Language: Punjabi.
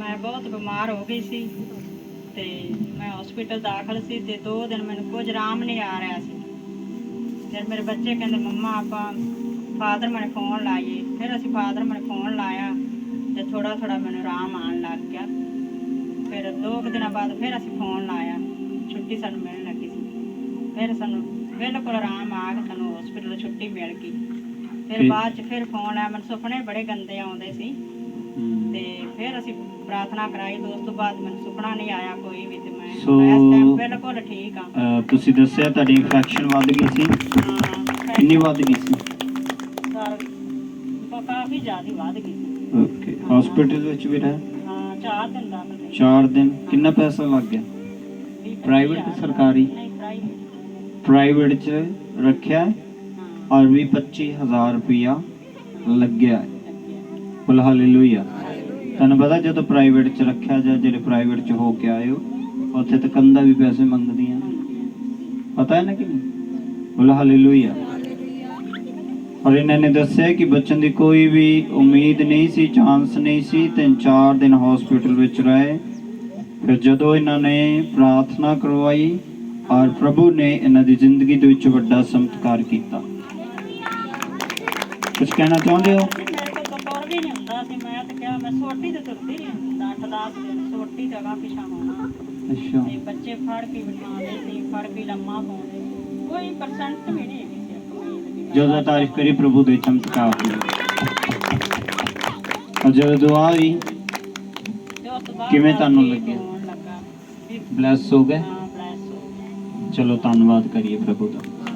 ਮੈਂ ਬਹੁਤ ਬਿਮਾਰ ਹੋ ਗਈ ਸੀ ਤੇ ਮੈਂ ਹਸਪੀਟਲ ਦਾਖਲ ਸੀ ਤੇ ਦੋ ਦਿਨ ਮੈਨੂੰ ਕੁਝ ਆਰਾਮ ਨਹੀਂ ਆ ਰਿਹਾ ਸੀ। ਫਿਰ ਮੇਰੇ ਬੱਚੇ ਕਹਿੰਦੇ ਮੰਮਾ ਆਪਾਂ ਫਾਦਰ ਮੈਨੂੰ ਫੋਨ ਲਾਈਏ। ਫਿਰ ਅਸੀਂ ਫਾਦਰ ਮੈਨੂੰ ਫੋਨ ਲਾਇਆ ਤੇ ਥੋੜਾ ਥੋੜਾ ਮੈਨੂੰ ਆਰਾਮ ਆਉਣ ਲੱਗ ਗਿਆ। ਫਿਰ ਦੋ ਕੁ ਦਿਨਾਂ ਬਾਅਦ ਫਿਰ ਅਸੀਂ ਫੋਨ ਲਾਇਆ। ਛੁੱਟੀ ਸਾਨੂੰ ਮਿਲਣ ਲੱਗੀ ਸੀ। ਫਿਰ ਸਾਨੂੰ ਬਿਲਕੁਲ ਆਰਾਮ ਆ ਕੇ ਸਾਨੂੰ ਹਸਪੀਟਲ ਛੁੱਟੀ ਮਿਲ ਗਈ। ਫਿਰ। ਬਾਅਦ ਚ ਫਿਰ ਫੋਨ ਆਇਆ। ਮੈਨੂੰ ਸੁਪਨੇ ਬੜੇ ਗੰਦੇ ਆਉਂਦੇ ਸੀ। ਤੇ ਫਿਰ ਅਸੀਂ ਪ੍ਰਾਰਥਨਾ ਕਰਾਈ ਤੇ ਉਸ ਤੋਂ ਬਾਅਦ ਮੈਨੂੰ ਸੁਪਨਾ ਨਹੀਂ ਆਇਆ ਕੋਈ ਵੀ ਤੇ ਮੈਂ ਸੋ- ਮੈਂ ਇਸ ਟਾਈਮ ਬਿਲਕੁਲ ਠੀਕ ਆ। ਅਹ, ਤੁਸੀਂ ਦੱਸਿਆ ਤੁਹਾਡੀ ਇਨਫੈਕਸ਼ਨ ਵੱਧ ਗਈ ਸੀ? ਹਾਂ ਕਿੰਨੀ ਵੱਧ ਗਈ ਸੀ? ਸਰ ਬ- ਕਾਫੀ ਜ਼ਿਆਦਾ ਵੱਧ ਗਈ ਸੀ। ਓਕੇ ਹਸਪੀਟਲ ਵਿੱਚ ਵੀ ਰਹੇ? ਹਾਂ ਚਾਰ ਦਿਨ ਦਾ ਮਤਲਬ 4 ਦਿਨ ਕਿੰਨਾ ਪੈਸਾ ਲੱਗ ਗਿਆ? private ਕਿ। ਸਰਕਾਰੀ? ਨਹੀਂ ਪ੍ਰਾਈਵੇਟ ਪ੍ਰਾਈਵੇਟ 'ਚ ਰੱਖਿਆ ਹੈ? ਹਾਂ। ਔਰ ਵੀ 25000 ਰੁਪਇਆ ਲੱਗਿਆ ਹੈ। ਲੱਗਿਆ। ਹਾਲੇਲੂਇਆ। ਤੁਹਾਨੂੰ ਪਤਾ ਜਦੋਂ ਪ੍ਰਾਈਵੇਟ 'ਚ ਰੱਖਿਆ ਜਾਂ, ਜਿਹੜੇ ਪ੍ਰਾਈਵੇਟ 'ਚ ਹੋ ਕੇ ਆਏ ਉੱਥੇ ਤਾਂ ਕੰਦਾ ਵੀ ਪੈਸੇ ਮੰਗਦੀਆਂ। ਪਤਾ ਹੈ ਨਾ ਕਿ ਨਹੀਂ? ਹਾਲੇਲੂਇਆ। ਔਰ ਇਹਨਾਂ ਨੇ ਦੱਸਿਆ ਕਿ ਬਚਣ ਦੀ ਕੋਈ ਵੀ ਉਮੀਦ ਨਹੀਂ ਸੀ ਚਾਂਸ ਨਹੀਂ ਸੀ, ਤਿੰਨ ਚਾਰ ਦਿਨ ਹਸਪੀਟਲ ਵਿੱਚ ਰਹੇ। ਫਿਰ ਜਦੋਂ ਇਹਨਾਂ ਨੇ ਪ੍ਰਾਰਥਨਾ ਕਰਵਾਈ, ਔਰ ਪ੍ਰਭੂ ਨੇ ਇਹਨਾਂ ਦੀ ਜ਼ਿੰਦਗੀ ਦੇ ਵਿੱਚ ਵੱਡਾ ਚਮਤਕਾਰ ਕੀਤਾ। ਕੁਝ ਕਹਿਣਾ ਚਾਹੁੰਦੇ ਹੋ? ਵੀ ਨਹੀਂ ਹੁੰਦਾ ਸੀ ਮੈਂ ਤਾਂ ਕਿਹਾ ਮੈਂ ਸੋਟੀ ਤੇ ਤੁਰਦੀ ਨਹੀਂ ਹੁੰਦਾ 8-10 ਦਿਨ ਸੋਟੀ ਤੇ ਅਗਾ ਪਿਛਾ ਹੋਣਾ। ਅੱਛਾ। ਤੇ ਬੱਚੇ ਫੜ ਕੇ ਬਿਠਾਉਂਦੇ ਸੀ ਫੜ ਕੇ ਲੰਮਾ ਪਾਉਂਦੇ ਕੋਈ ਪਰਸੈਂਟ ਵੀ ਨਹੀਂ ਹੈਗੀ ਸੀ ਆਪਣੀ ਜ਼ਿੰਦਗੀ ਵਿੱਚ। ਜਦੋਂ ਤਾਰੀਫ ਕਰੀ ਪ੍ਰਭੂ ਦੇ ਚਮਤਕਾਰ ਦੀ ਔਰ ਜਦੋਂ ਦੁਆ ਹੋਈ ਤੇ ਉਸ ਤੋਂ ਬਾਅਦ ਕਿਵੇਂ ਤੁਹਾਨੂੰ ਠੀਕ ਲੱਗਿਆ? ਹੋਣ ਲੱਗਾ। ਫਿਰ ਬਲੈਸ ਹੋ ਗਏ? ਹਾਂ bless ਹੋ ਗਏ। ਚਲੋ ਧੰਨਵਾਦ ਕਰੀਏ ਪ੍ਰਭੂ ਦਾ।